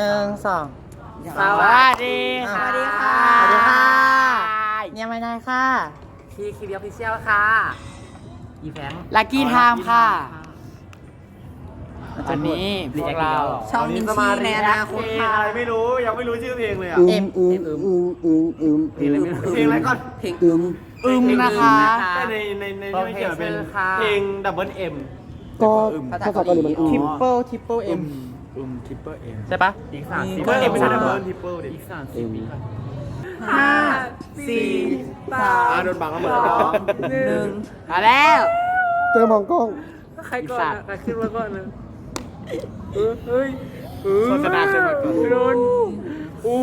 หนึ่งสองสวัสดีสค่ะวัสดีค่ะ สวัสดีค่ะ เนี่ยไม่ได้ค่ะ พี่คิวอฟฟิเชียลค่ะอีแฟงลักกี้ไทม์ค่ะวันนี้พวกเราช่องมินชี่ในอนาคตค่ะอะไรไม่รู้ยังไม่รู้ชื่อเพลงเลยอะเอ็มอืมอืมอืมอืมอืมเพลงอะไรไม่รู้เพลงอะไรก่อนเพลงอืมอึมนะคะแต่ในในในที่ไม่เกี่ยวเป็นค่ะเพลงดับเบิลเอ็มก็ภาษาเกาหลีมันอืมทิปเปิลทิปเปิลเอ็ม อืมทริปเปิลเอ็มใช่ปะอีกสามสิบเพิ่มเอ็มไม่ใช่สามดับเบิลทริปเปิลดิอีกสามอืมห้าสี่สาอ่ามโดนบังแล้วเหมือนสกันองหนึ่งมาแล้วเจอมองกล้องใครก่อนอะใครขึ้นมาก่อนนะเออเฮ้ยเออโฆษณาขึ้นมาก่อนโดนโอ้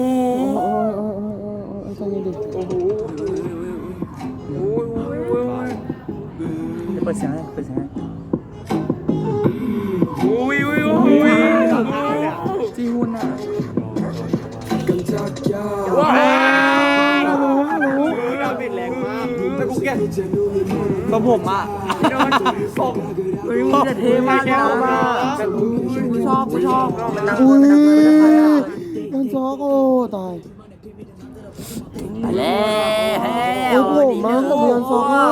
โอ้ยโอ้ยโอ้ยโอ้ยโอ้ยใจเย็นดิโอ้โหโอ้ยโอ้ยโอ้ยโอ้ยเปิดเสียงเลยเปิดเสียงเลย บิดแรงมากแต่กูแก่ก็ผมอะเฮ้ยมึงจะเท่มากเลยกูชอบกูชอบมันดังอุ้ยมันดังมันดังมันดังมันซอกโอ้ตายแล้วโอ้ยผมมันกับเรียนซอกอะ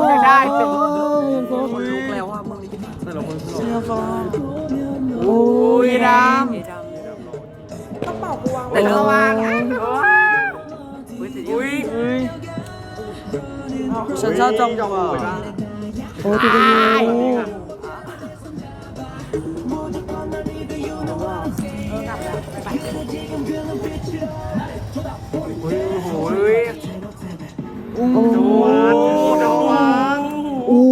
ไม่ได้เรียนซอกคนลุกแล้วว่ามึงแต่ละคนเรียกว่าโอ้อุ้ยยดแต่ระวังอุ้ ยฉันชอบจงหวะโอ้ยตัวเป็นยูอุ้ยโอ้โหโอ้ยจังหวะโอ้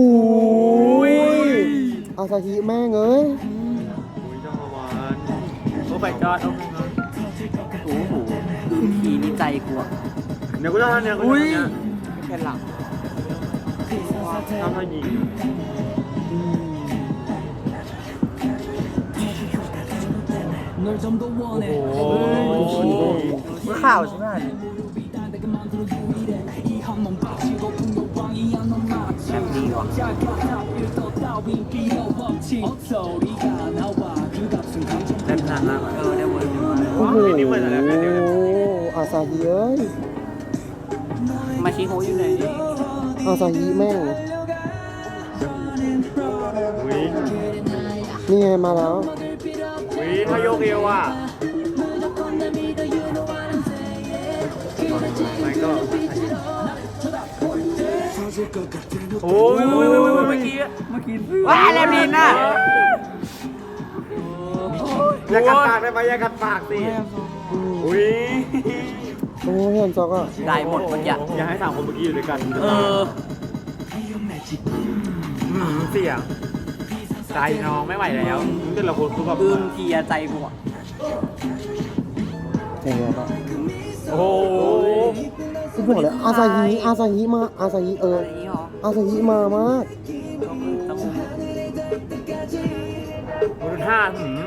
ยอาซาฮิแม่งเอ้ยจังหวะโอ้ไปจอดโอ้โหผีนี่ใจกูอะ เดี๋ยวกูจะทำเนี่ยกูจะทำเนี่ยำแค่หลังทำให้ยิงโอ้มึงข่าวใช่ไหมแบบนี้ว่ะเล่นนานมากเออได้เวิร์ดดีมากโอ้โหอาซาฮิเอ้ย มาชิโฮอยู่ไหนอาซาฮิแม่งอุ้ยนี่ไงมาแล้วอุ้ยถ้าโยกเอวอะไม่ก็โอ้ยอุ้ยอุ้ยอุ้ยเมื่อกี้เมื่อกี้ว้าแล้วมินอะอย่ากัดปากได้ไหมอย่ากัดปากสิอุ้ย โอ้ยเรียนซอกอะได้หมดเมื่อกี้อย่าให้สามคนเมื่อกี้อยู่ด้วยกันเออเสียงใจน้องไม่ไหวแล้วแต่ละคนคือแบบอึ้งเกียร์ใจกูอะใช่ไหมครับโอ้โหกูบอกเลยอาซาฮิอาซาฮิมาอาซาฮิเอออะไรนี้หรออาซาฮิมามากต้องมันห้าหืม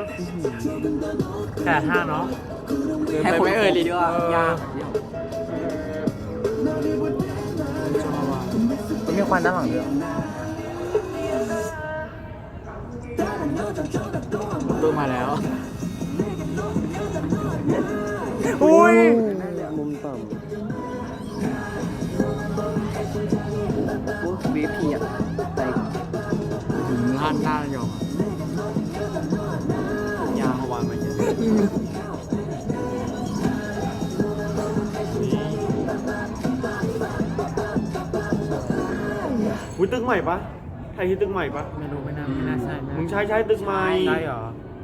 แค่ห้าเนาะ ให้คนเอ่ยดีด้วยยากมีควันด้านหลังด้วยตัวมาแล้ว อุ้ยมุมต่วีพีอะ อุ้ยตึกใหม่ปะไทยที่ตึกใหม่ปะไม่รู้ไม่น่าไม่น่าใช่มึงใช้ใช้ตึกใหม่ใช่เหรอ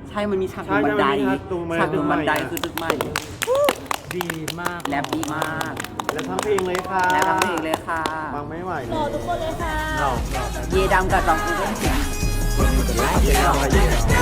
ใช่มันมีฉากใช่บันไดใช่มันมีฉากตรงบันไดฉากตรงบันไดตึกใหม่อะคือตึกใหม่ ดีมากแลบดีมาก แล้วทั้งเพลงเลยค่ะและทำเองเลยค่ะฟังไม่ไหวเลยเยดำกับจองกูเป็นเสียงเย้